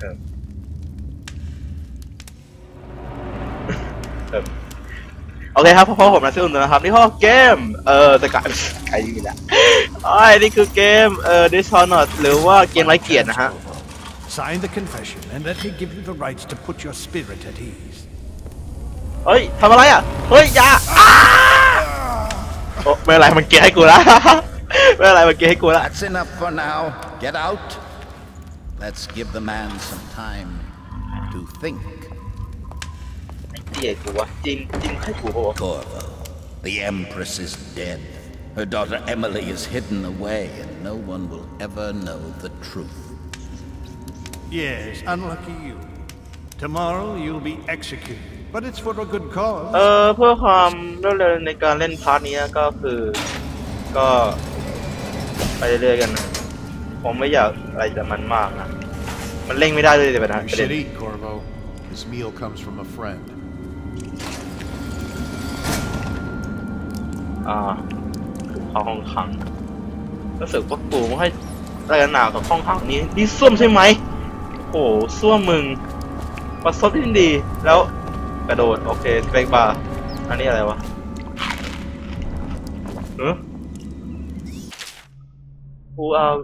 เออเออโอเคครับพ่อผมนะชื่ออุ่นนะครับ นี่พ่อเกม เออสกัดไอ้นี่แหละอ๋อนี่คือเกม เออ Dishonored หรือว่าเกมไร้เกียรตินะฮะ Sign the confession and let me give you the rights to put your spirit at ease. เฮ้ยทำอะไรอะ เฮ้ยอยาอ้าโอ้ไม่เป็นไรมันเกลียดให้กูละไม่เป็นไรมันเกลียดให้กูละ That's enough for now. Get out. Let's give the man some time to think. เกลียดกูวะจริงจริงให้กูปะวะ Corvo, the Empress is dead. Her daughter Emily is hidden away, and no one will ever know the truth. Yes, unlucky you. Tomorrow you'll be executed, but it's for a good เอ cause. อเพื่อความรวดเร็วในการเล่นพาร์ทนี้ก็คือ ก็ ไปเรื่อยๆกันนะ ผมไม่อยากอะไรแต่มันมากนะมันเร่งไม่ได้เลยแต่ปัญหา You ประเด็น should eat, Corvo. This meal comes from a friend. อ่าคือเข้าห้องขังรู้สึกว่ากูไม่ค่อยอะไรกันหนาวกับห้องขังนี้นี่ส้วมใช่ไหมโอ้โหส้วมมึงประสบที่ดีแล้วกระโดดโอเคสเปกบาร์อันนี้อะไรวะเออ who are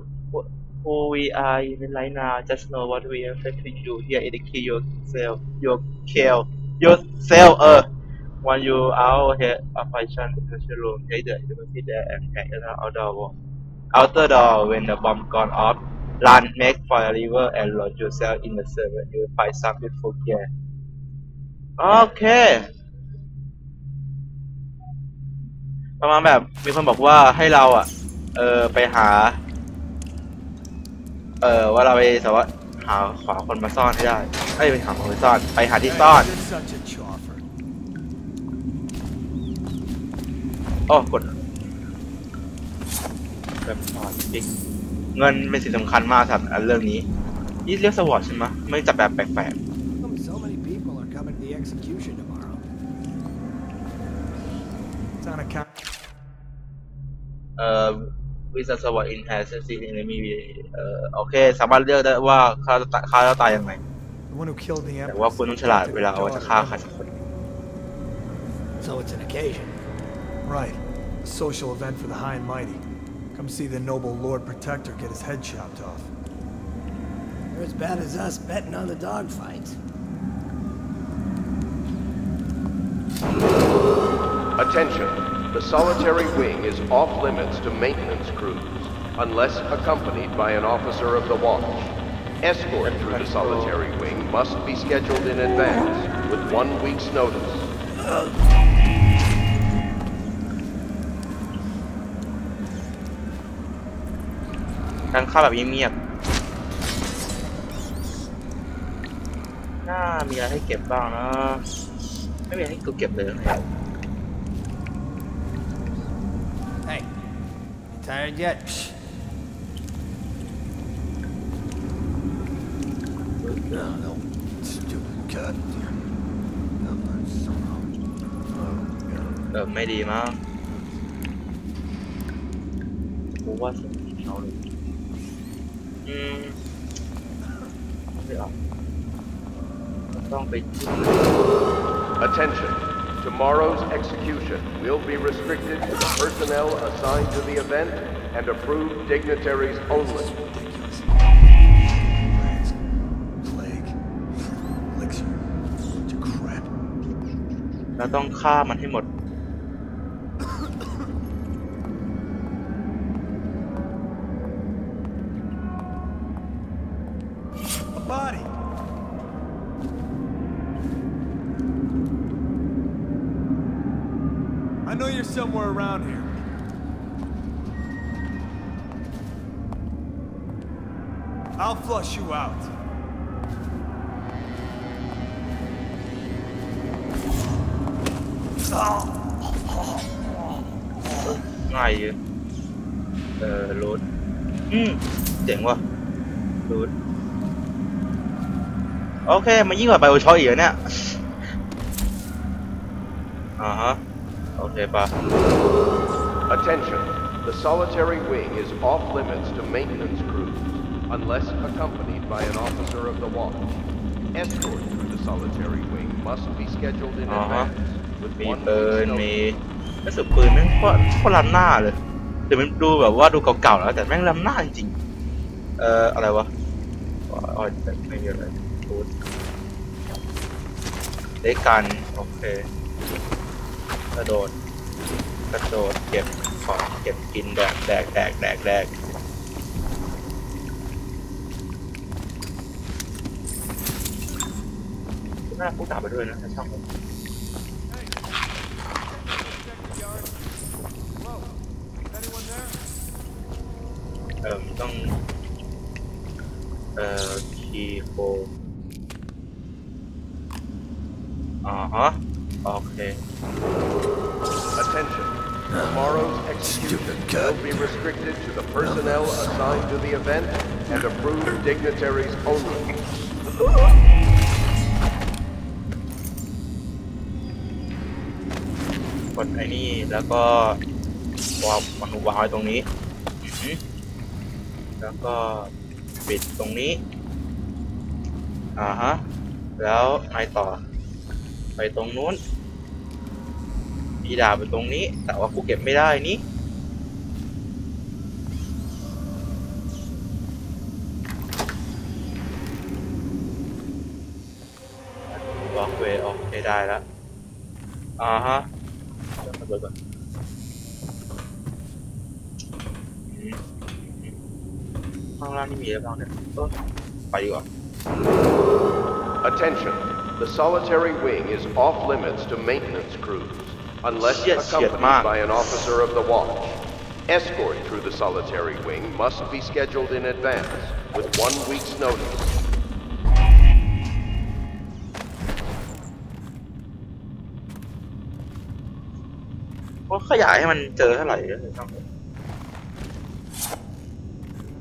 who we are in right now just know what we expect to you here in the key yourself your kill yourself เออ when you out here operation the room take the university there and get it out the wall outer door when the bomb gone off run make for a river and load yourself in the server you will find some beautiful gear โอเคประมาณแบบมีคนบอกว่าให้เราอะ เออไปหา เออว่าเราไปสามารถหาขวาคนมาซ่อนให้ได้ไอ้ยไปหาคนมาซ่อน ไปหาที่ซ่อน You're such a choffer. โอ้กดแบบพอจริงเงินเป็นสิ่งสำคัญมากสำหรับอันเรื่องนี้นี่เรียกสวอตใช่ไหมไม่จับแบบแปลก So many people are coming to the execution tomorrow. It's on account. ๆเอ่อ วิสัสวอตอินแฮสซีในมีเอ่อโอเค สามารถเลือกได้ว่าฆ่าจะตายฆ่าจะตายยังไง The one who killed the แต่ Empress. ว่าคุณต้องฉลาดเวลาเอาจะฆ่าใครสักคน So it's an occasion. Right. A social event for the high and mighty. Come see the noble Lord Protector get his head chopped off. They're as bad as us betting on the dogfight. Attention. The solitary wing is off limits to maintenance crews, unless accompanied by an officer of the watch. Escort through the solitary wing must be scheduled in advance, with one week's notice. การฆ่าแบบเงียบๆน่ามีอะไรให้เก็บบ้างนะ ไม่มีอะไรให้กูเก็บเลยนะ tired yet? No, no. Stupid god. เออไม่ดีมั้งกูว่าเสียงเขาเลยอืมไม่เอาต้องไป Attention. Tomorrow's execution will be restricted to the personnel assigned to the event and approved dignitaries only. Plague. Elixir. Bunch of crap. เราต้องฆ่ามันให้หมด I know you're somewhere around here. I'll flush you out. ง่ายอยู่เออรูทอืมเจ๋งว่ะรูท โอเคมันยิ่งกว่าไบโอช็อคอีกเหรอเนี่ยอ่าฮะโอเคปะ Attention. The solitary wing is off limits to maintenance crews, unless accompanied by an officer of the watch. Escort through the solitary wing must be scheduled in อ๋อฮะ advance with มี one ปืน week's มี notice. รู้สึกปืนแม่งโคตรโคตรล้ำหน้าเลยแต่มันดูแบบว่าดูเก่าๆแล้วแต่แม่งล้ำหน้าจริงๆเอ่ออะไรวะอ๋ออ๋อแต่ไม่มีอะไรพูดได้กันโอเค กระโดดกระโดดเก็บของเก็บกินแดกแดกแดกแดกแดกหน้าผู้ตามไปด้วยนะถ้าชอบเอ่อต้อง เอ่อคีโฟอ่าฮะโอ Tomorrow's execution will be restricted to the personnel assigned to the event and approved dignitaries only. กดไอ้นี่แล้วก็วางมันวางไว้ตรงนี้อือหือแล้วก็ปิดตรงนี้ อ่าฮะ แล้วไงต่อ ไปตรงนู้น มีดาบไปตรงนี้ แต่ว่ากูเก็บไม่ได้นี่วอล์กเวย์ออกได้ได้แล้วอ่าฮะเดี๋ยวมาดูก่อนข้างล่างนี่มีอะไรบ้างเนี่ยไปดีกว่า Attention. The solitary wing is off limits to maintenance crews unless Yes, yes, accompanied Mark. by an officer of the watch. Escort through the solitary wing must be scheduled in advance with one week's notice. ก็ขยายให้มันเจอเท่าไหร่ก็เลยต้อง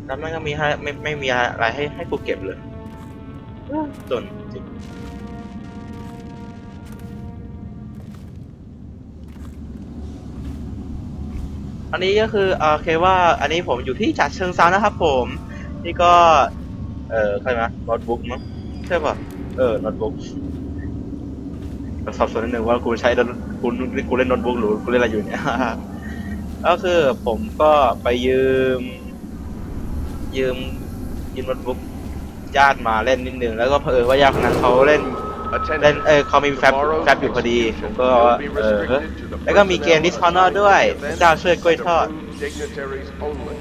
แล้วมันก็มีให้ไม่ไม่มีอะไรให้ให้กูเก็บเลยเอ้อจน อันนี้ก็คือโอเคว่าอันนี้ผมอยู่ที่จัดเชิงเซานะครับผม นี่ก็ เออใครมาโน้ตบุ๊กมั้งใช่ป่ะเออโน้ตบุ๊กสับสนนิดนึงว่ากูใช้กูกูเล่นโน้ตบุ๊กหรือกูเล่นอะไรอยู่เนี่ยก็คือผมก็ไปยืม ยืมยืมโน้ตบุ๊กญาติมาเล่นนิดนึงแล้วก็เผอิญว่าญาติคนนั้นเขาเล่น เล่น Attention. เออเขามีแฟบ Tomorrow's แฟบอยู่พอดีผม execution ก็ will be เออ restricted to the แล้วก็มีเกม personnel Dishonored assigned ด้วย to the event เจ้าช่วยกล้วย and ทอด approved dignitaries only.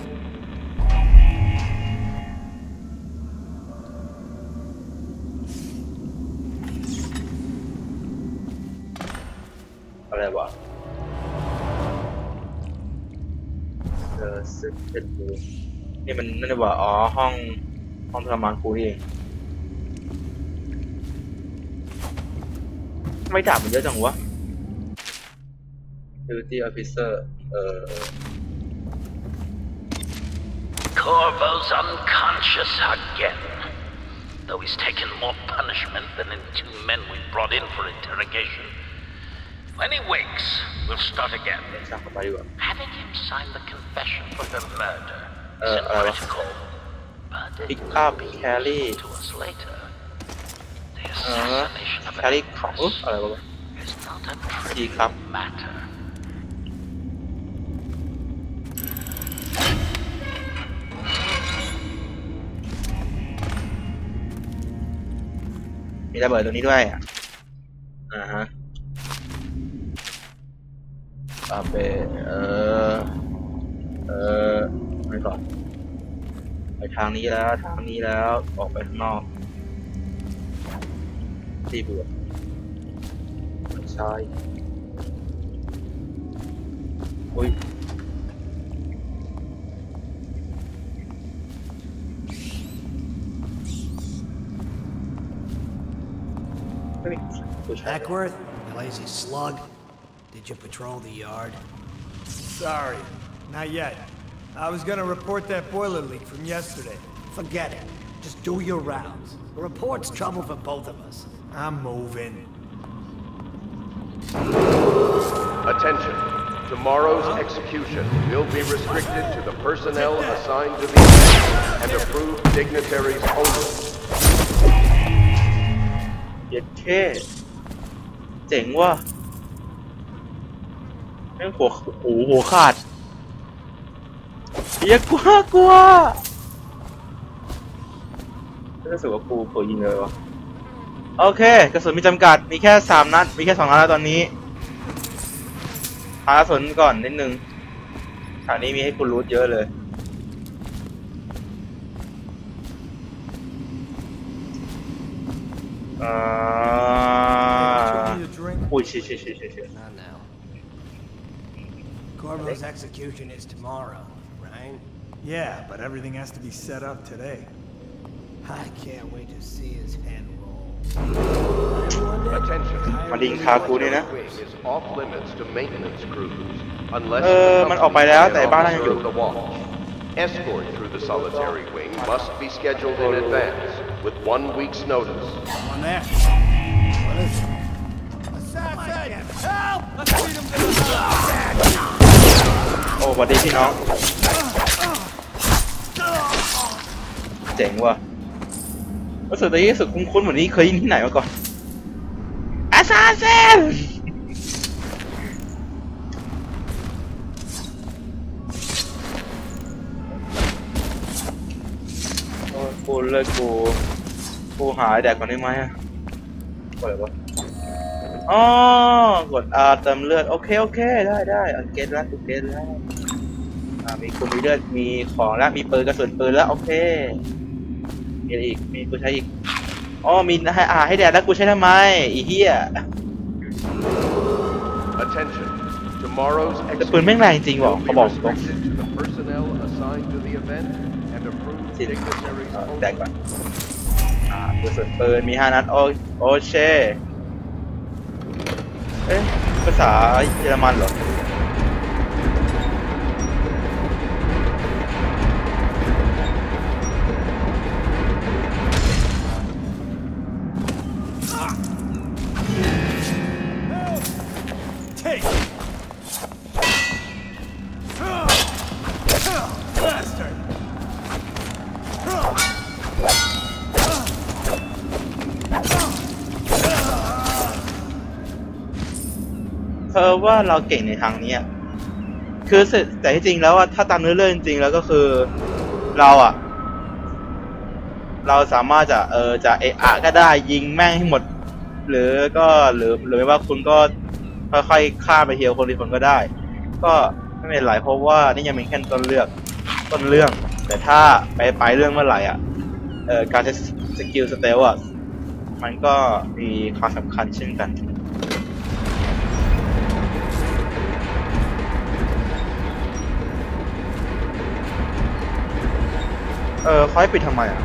อะไรวะเออซึกเป็นกูนี่มันนั่นว่าอ๋อห้องห้องทรมานกูนี่เอง ไม่ดาบมันเยอะจังวะ duty officer เออ Corvo's unconscious again. Though he's taken more punishment than the two men we brought in for interrogation. When he wakes, we'll start again. เล่นสร้างเข้าไปดีกว่า Having him sign the confession for her murder Uh, isn't uh, critical. But pick it will up, be carry. useful to us later. The อ่า assassination of แครี่ของอุ๊ย empress อะไรวะ is not a Pick up. trivial matter. มีระเบิดตรงนี้ด้วยอะอ่าฮะอาเปเออ เออไปก่อน ไปทางนี้แล้ว ทางนี้แล้ว ออกไปข้างนอก đi được Trời Ui Hackworth, you lazy slug. Did you patrol the yard? Sorry, not yet. I was gonna report that boiler leak from yesterday. Forget it. Just do your rounds. The report's trouble for both of us. I'm moving. Attention. Tomorrow's execution will be restricted to the personnel assigned to the event and approved dignitaries only. เย็ดเท่เจ๋งว่ะแม่งหัวโอ้โหหัวขาดเฮียกลัวกลัวรู้สึกว่ากูเปิดยิงเลยวะ โอเค กระสุนมีจำกัด มีแค่สามนัด มีแค่สองนัดแล้วตอนนี้ หากระสุนก่อนนิดนึงทางนี้มีให้คุณรูทเยอะเลย อ่าอุ้ยชิชิชิชิชิ Not now. Corvo's execution is tomorrow, right? Yeah, but everything has to be set up today. I can't wait to see his head roll. Attention. Maling The kaku ni na. military wing is off limits to maintenance crews unless เออ มันออกไปแล้วแต่บ้านเรายังอยู่ accompanied by an officer of the watch. Escort through the solitary wing must be scheduled in advance with one week's notice. On there. What is it? Assassin! Help! Let's lead him to the โอ้สวัสดีพี่น้องเจ๋งว่ะ รู้สึกตอนนี้รู้สึกคุ้นๆเหมือนนี้เคยยินที่ไหนมาก่อนอาซาเซนกูเลิกกูกูหายแดกก่อนได้ไหมอะกดอะไรวะอ๋อกด R เติมเลือด โอเค โอเค ได้ได้เอาเกตแล้วกูเกตแล้วมีกูมีเลือดมีของแล้วมีปืนกระสุนปืนแล้ว โอเค อะไรอีก มีกูใช้อีก อ๋อ มีให้อ่าให้แดดแล้วกูใช้ทำไม อีเหี้ย Attention. Tomorrow's แต่ปืนแม่งแรงจริงว่ะ will เขา be บอกตรง restricted to the personnel assigned to the event and approved สิ dignitaries อ่า only. แดกก่อนอ่ากระสุนปืนมีห้านัดโอโอเชเอ๊ะภาษาเยอรมันเหรอ เราเก่งในทางนี้คือแต่ที่จริงแล้วว่าถ้าตามเนื้อเรื่องจริงแล้วก็คือเราอะเราสามารถจะเออจะเอะอะก็ได้ยิงแม่งให้หมด หรือก็หรือหรือไม่ว่าคุณก็ค่อยๆฆ่าไปเทียวคนละคนก็ได้ ก็ไม่เป็นไรเพราะว่านี่ยังเป็นแค่ต้นเรื่องต้นเรื่อง แต่ถ้าไปไปเรื่องเมื่อไหร่อะเออการใช้สกิลสเตลอะมันก็มีความสำคัญเช่นกัน เออเขาให้ปิดทำไมอะ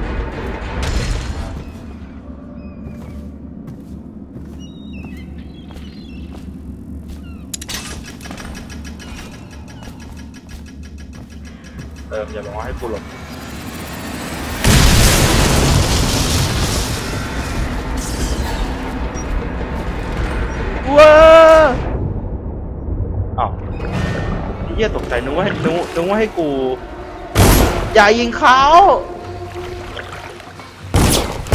เอออย่าบอกว่าให้กูหลบว้าอ้าวเหี้ยตกใจนึกว่าให้นึกนึกว่าให้กู อย่ายิงเขา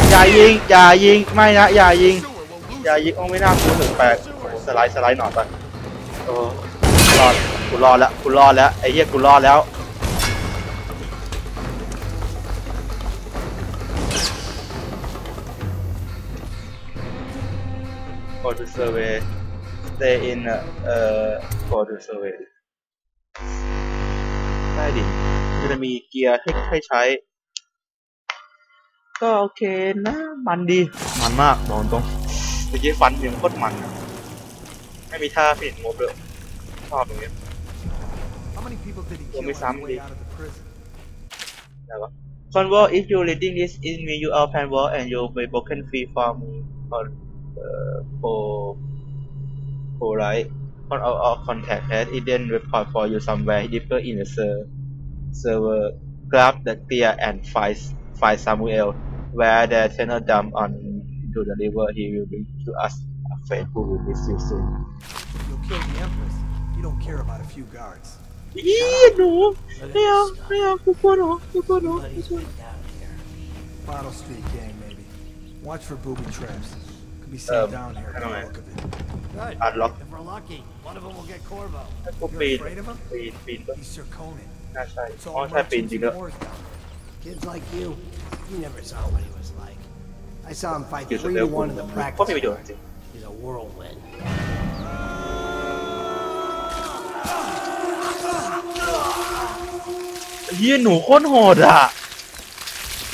อย่ายิงอย่ายิงไม่นะอย่ายิงอย่ายิงโอ้ไม่น่ากูถึงแปลกโอ้โหสไลด์สไลด์หน่อยไปโอ้รอดกูรอดแล้วกูรอดแล้วไอ้เหี้ยกูรอดแล้ว go to survey stay in เอ่อ go to survey ได้ดิ มันจะมีเกียร์ให้ให้ใช้ ก็โอเคนะ มันดี มันมากบอกตรงเมื่อกี้ฟันยังโคตรมันอะไม่มีท่าฟินงบเลยชอบตรงนี้ How many people did he Well, kill Miss on the way Amity. out of the prison? ได้ปะ Convo if you reading this in me you are pan wall and you be broken free from con เอ่อ pro pro right on out of contact has hidden report for you somewhere deeper in the ser- server grab the clear and find find Samuel where the tenor dump on to the river he will bring to us a friend who will miss you soon You'll kill the Empress. You don't care about a few guards. อีหนูไม่เอาไม่เอากูกลัวหนูกูกลัวหนูกูกลัว Bottle Street gang, maybe. Watch for booby traps. Could be Um, seen down here I at the don't know. look of it. Good. Unlock. If we're lucky, one of them will get Corvo. ถ้ากูปีน afraid of him? ปีนปีนก็ He's Sir Conan. น่าใช่ It's อ๋อ all ใช่ปีน merchants จริง and ด้วย whores down there. Kids like you, you never saw what he was like. I saw him fight อยู่ส three เตล to กู one in the ก็ practice. มีประโยชน์จริง He's a whirlwind. เฮียหนูโคตรโหดอะ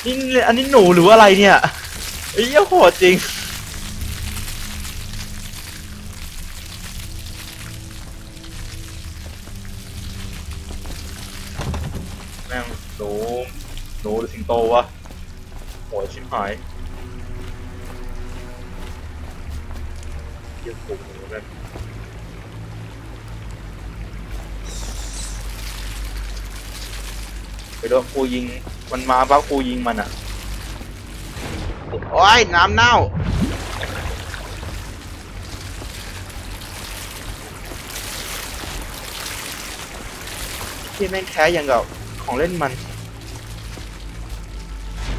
นี่อันนี้หนูหรือว่าอะไรเนี่ยไอ้เหี้ยโหดจริง วะโหดชิบหายเยี่ยมหนูแม่งไปโดนกูยิง มันมาปั๊บกูยิงมันอะ โอ้ย น้ำเน่าที่แม่งแท้อย่างกับของเล่นมัน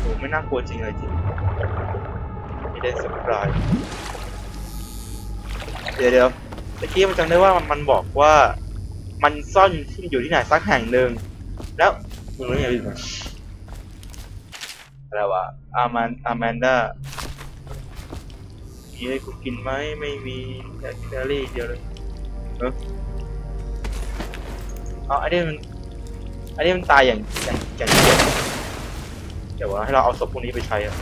โหไม่น่ากลัวจริงเลยจริงมีเดนสปรายเดี๋ยวเดี๋ยวตะกี้มันจำได้ว่ามันบอกว่ามันซ่อนที่อยู่ที่ไหนสักแห่งหนึ่งแล้วมึงรู้ยังไงอะไรวะอามันอาแมนดามีให้กูกินไหมไม่มีแค่แคลรี่เดียวเลยเออเอาอันนี้มันอันนี้มันตายอย่างอย่างอย่างเดีย วเดี๋ยวว่าให้เราเอาศพพวกนี้ไปใช้อะ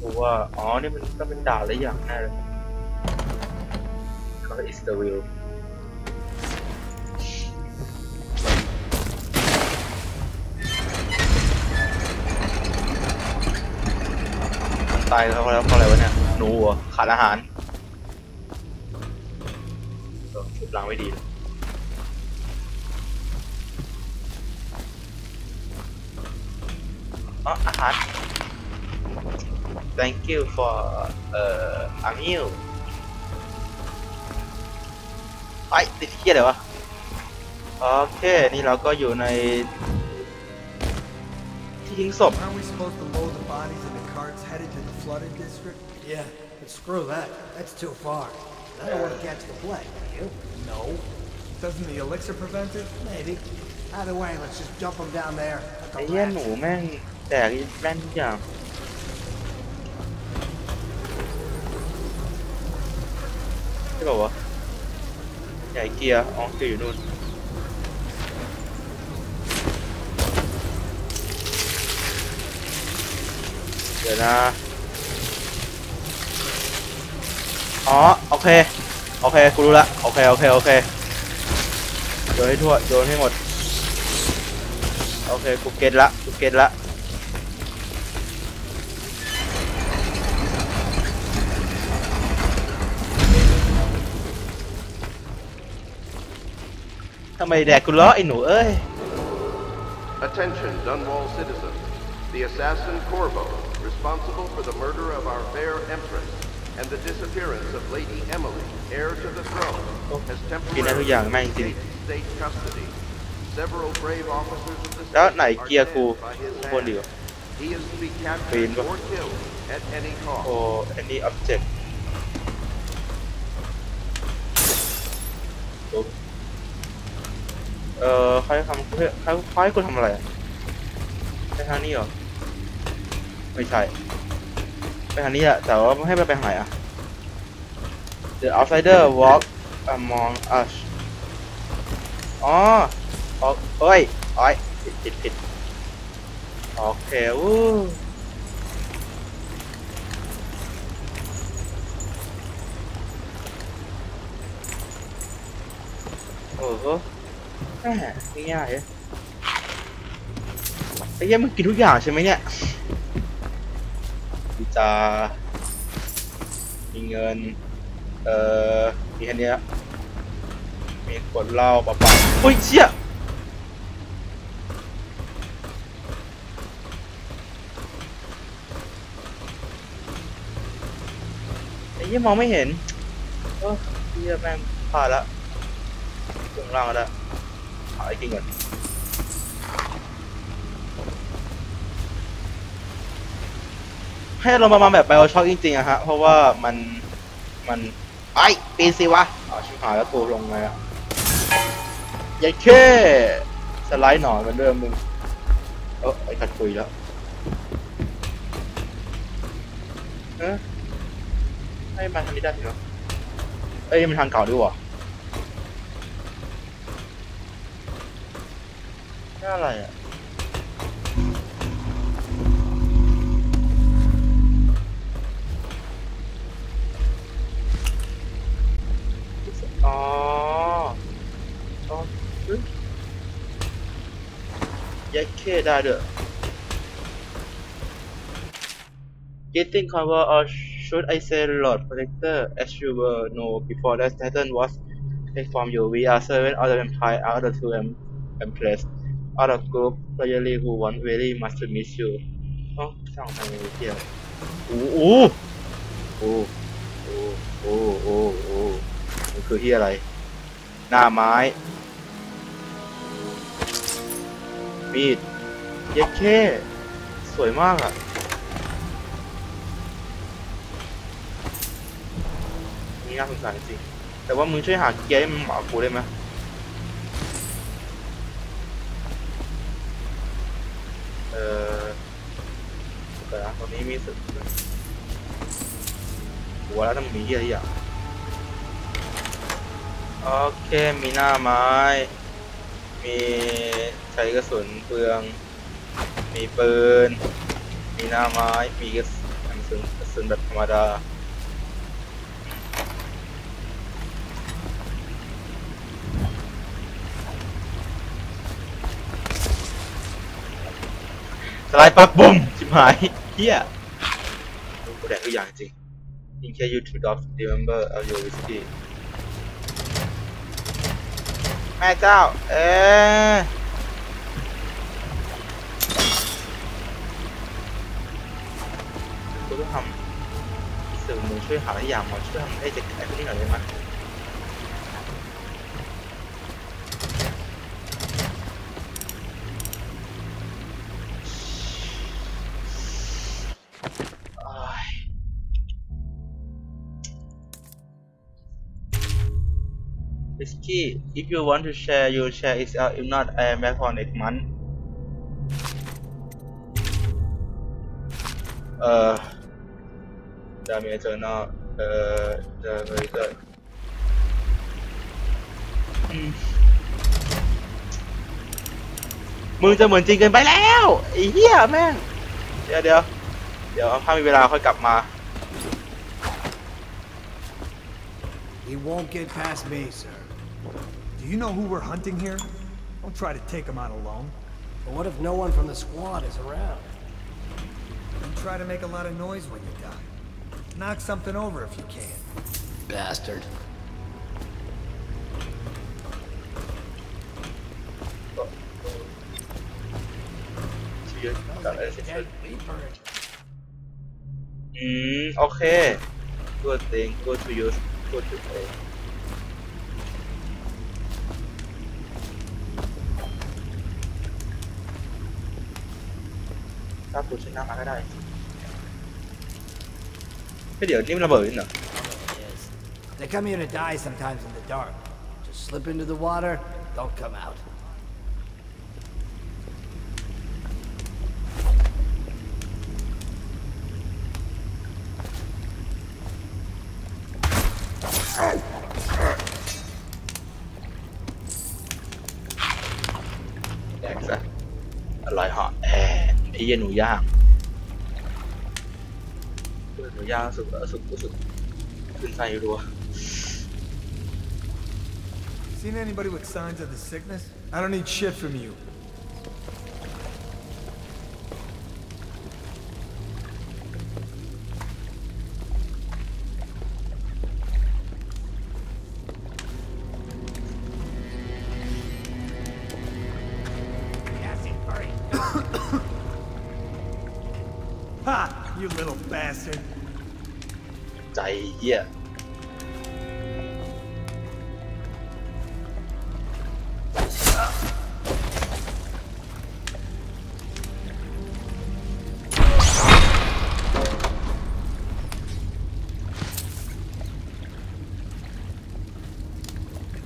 ดูว่า อ๋อ นี่มันต้องเป็นด่าอะไรอย่างแน่เลยเขา is the will ตายแล้วแล้วเพราะอะไรวะเนี่ยหนูขาดอาหาร ชุดล้างไม่ดีเลยอ๋ออาหาร thank you for เอ่อ a meal ไอ้ติดเทียอะไรวะ โอเค นี่เราก็อยู่ใน ที่ทิ้งศพ Aren't we supposed to load the bodies in the carts headed to the flooded district? Yeah, but screw that. That's too far. I don't want to catch the plague, do you? No. Doesn't the elixir prevent it? Maybe. Either way, let's just dump them down there. at the ไอ้เหี้ย last. หนูแม่งแตกแม่นทุกอย่างใช่ป่าวะใหญ่เกียร์อ๋อเกียร์อยู่นู่น เดี๋ยวนะ อ๋อโอเคโอเคกูรู้ละโอเคโอเคโอเคโยนให้ทั่วโยนให้หมดโอเคกูเก็ตละกูเก็ตละทำไมแดกกูล้อไอ้หนูเอ้ย Attention, Dunwall citizens. The assassin Corvo, responsible for the murder of our fair empress and the disappearance of Lady Emily, heir to the throne, has กินได้ทุกอย่างแม่ง temporarily จริง escaped state custody. Several brave officers of the แล้ว state ไหน are เกียร์กู dead by his กูคนเดียว hand. He is to be ปีน captured ปะ or killed at any cost. โอ้อันนี้ object ปุ๊บเอ่อเขาให้ทำเขาเขาเขาให้กูทำอะไรอะไปทางนี้เหรอ ไม่ใช่ ไปทางนี้แหละแต่ว่าให้ไปไปทางไหนอะ The outsider walk among us อ๋ออ๋อเอ้ยโอ้ยผิดผิดผิดโอเควู้โอ้โหแหมง่ายเลยไอ้เหี้ยมึงกินทุกอย่างใช่ไหมเนี่ย จะมีเงิน เอ่อ มีแค่นี้มีขวดเหล้าเปล่าๆอุ้ยเชี่ยไอ้ยี่มองไม่เห็นเออเยี่ยแม่งพลาดละถึงล่างแล้วหายกินก่อน ให้เรามามาแบบไบโอช็อกจริงๆอะฮะ เพราะว่ามันมันไอ้ปีนสิวะอ๋อชิบหายแล้วตัวลงไงอะยัยแค่สไลด์หนอนเหมือนเดิมมึงเออไอ้กัดคุยแล้วเออให้มาทางนี้ได้สิเนาะเอ้ยมันทางเก่าด้วยวะนี่อะไรอะ เคได้ด้วย Getting cover or should I say Lord Protector as you will know before that Titan was informed you we are seven other vampire out of two em- empress out of group playerly who want very much to miss you อ๋อช่างมันเที่ยวโอ้โหโอ้โอ้โอ้โอ้โอ้มันคือที่อะไร หน้าไม้ มีด เย็ดเข้สวยมากอะ นี่น่าสงสารจริง แต่ว่ามึงช่วยหาเกียร์ให้มันเหมาะกับกูได้ไหมเออเดี๋ยวนะตรงนี้มีสุดหัวแล้วต้องมีเยอะอย่างโอเค มีหน้าไม้ มีใช้กระสุนเปลือง มีปืน มีหน้าไม้ มีกระสุนกระสุนแบบธรรมดาสไลด์ปั๊บบุ้มชิบหายเฮียกูแดกทุกอย่างจริง In case you two dogs remember of your whiskey แม่เจ้า เอ๊ ทำสื่อมึงช่วยหาอะไรอย่างมาช่วยทำให้เด็กไอ้พวกนี้หน่อยได้ไหมอ้าย Whiskey if you want to share you share it out if not I am back for next month เอ่อ Damage Journal เอ่อ The Monitor อืมมึงจะเหมือนจริงเกินไปแล้วไอ้เหี้ยแม่ง เดี๋ยวเดี๋ยวเดี๋ยวถ้ามีเวลาค่อยกลับมา He won't get past me, sir. Do you know who we're hunting here? Don't try to take him out alone. But what if no one from the squad is around? Don't try to make a lot of noise when you die. Knock something over if you can. Bastard. ชีวิตกับอะไรเฉย Reaper. ๆอืมโอเค good thing good to use good to play ถ้ากูชนะมาก็ได้ก็เดี๋ยวนี่มันระเบิดนี่เหรอ Yes. They come here to die sometimes in the dark. Just slip into the water, don't come out. แดกซะอร่อยเหาะแอะไอ้เหี้ยหนูย่างเออหนูย่าง รู้สุกรู้สุกรู้สุกขึ้นไส้รัว Seen anybody with signs of the sickness? I don't need shit from you. ใจเหี้ย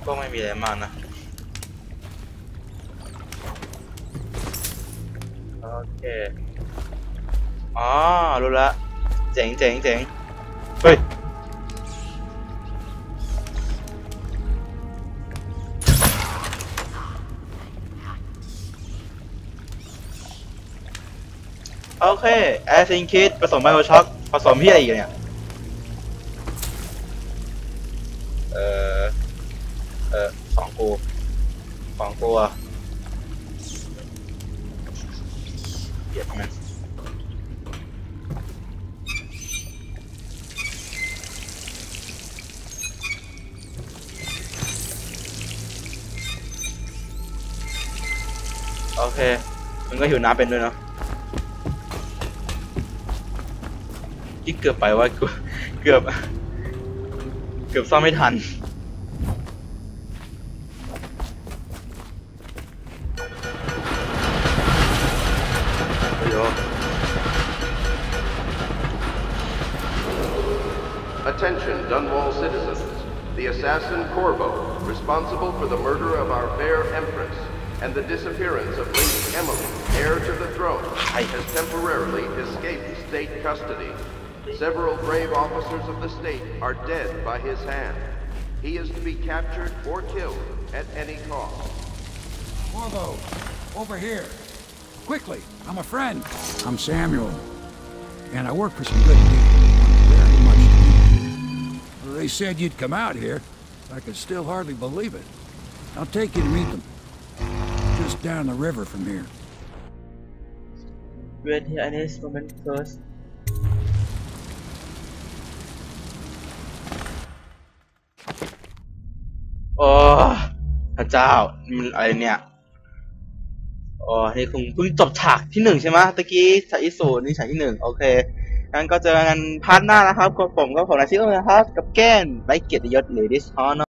ก็ไม่มีอะไรมากนะโอเค อ๋อ รู้ละ เจ๋งเจ๋งเจ๋ง แอซิงคิดผสมไบโอช็อคผสมพี่อะไรอีกเนี่ย เออเออสองกูสองกูอะเกียดมันโอเค มันก็หิวน้ำเป็นด้วยเนาะ ที่เกือบไปว่ากูเกือบ เกือบซ่อมไม่ทัน Yo. Attention, Dunwall citizens. The assassin Corvo, responsible for the murder of our fair empress and the disappearance of Lady Emily, heir to the throne, has temporarily escaped state custody. Several brave officers of the state are dead by his hand. He is to be captured or killed at any cost. Corvo, over here. Quickly, I'm a friend. I'm Samuel. And I work for some good people. Very much to. Well, They said you'd come out here. I could still hardly believe it. I'll take you to meet them. Just down the river from here. Wait here, Ines, moment first. โอ้พระเจ้ามันอะไรเนี่ยอ๋อนี่คงเพิ่งจบฉากที่หนึ่งใช่ไหมตะกี้ฉากที่ศูนย์นี่ฉากที่หนึ่งโอเคงั้นก็เจอกันพาร์ทหน้านะครับกับผมก็ผมนาชิโอนะครับ กับแก้นไรเกียรติยศหรือ Dishonor